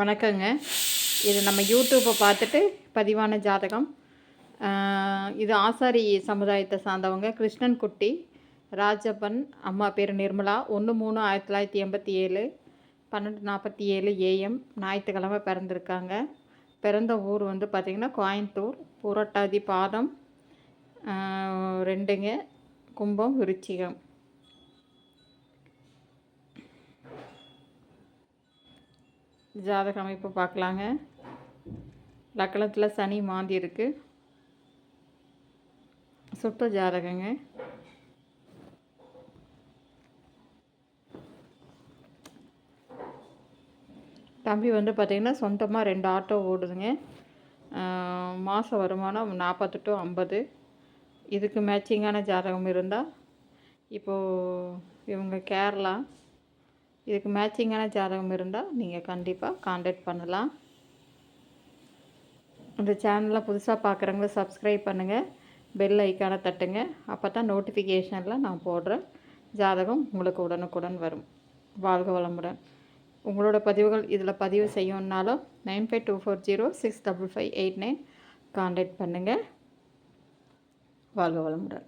வணக்கங்க. இது நம்ம யூடியூப்பை பார்த்துட்டு பதிவான ஜாதகம். இது ஆசாரி சமுதாயத்தை சார்ந்தவங்க. கிருஷ்ணன் குட்டி ராஜப்பன் அம்மா பேர் நிர்மலா. ஒன்று மூணு ஆயிரத்தி தொள்ளாயிரத்தி எண்பத்தி ஏழு. பன்னெண்டு நாற்பத்தி ஏழு ஏஎம் ஞாயிற்றுக்கிழமை பிறந்திருக்காங்க. பிறந்த ஊர் வந்து பார்த்திங்கன்னா கோயம்புத்தூர். புரட்டாதி பாதம். ரெண்டுங்க. கும்பம் விருச்சிகம். ஜாதக அமைப்பு பார்க்கலாங்க. லக்கணத்தில் சனி மாந்தி இருக்குது சுத்த ஜாதகங்க. தம்பி வந்து பார்த்திங்கன்னா சொந்தமாக ரெண்டு ஆட்டோ ஓடுதுங்க. மாத வருமானம் நாற்பது டு ஐம்பது. இதுக்கு மேட்சிங்கான ஜாதகம் இருந்தால் இப்போது இவங்க கேரளா இதுக்கு மேட்சிங்கான ஜாதகம் இருந்தால் நீங்கள் கண்டிப்பாக காண்டாக்ட் பண்ணலாம். இந்த சேனலை புதுசாக பார்க்குறவங்கள சப்ஸ்கிரைப் பண்ணுங்கள். பெல் ஐக்கானை தட்டுங்க. அப்போ தான் நோட்டிஃபிகேஷனில் நான் போடுற ஜாதகம் உங்களுக்கு உடனுக்குடன் வரும். வாழ்க வளமுடன். உங்களோட பதிவுகள் இதில் பதிவு செய்யணுன்னாலும் nine five two four zero six double five eight nine contact பண்ணுங்கள். வாழ்க வளமுடன்.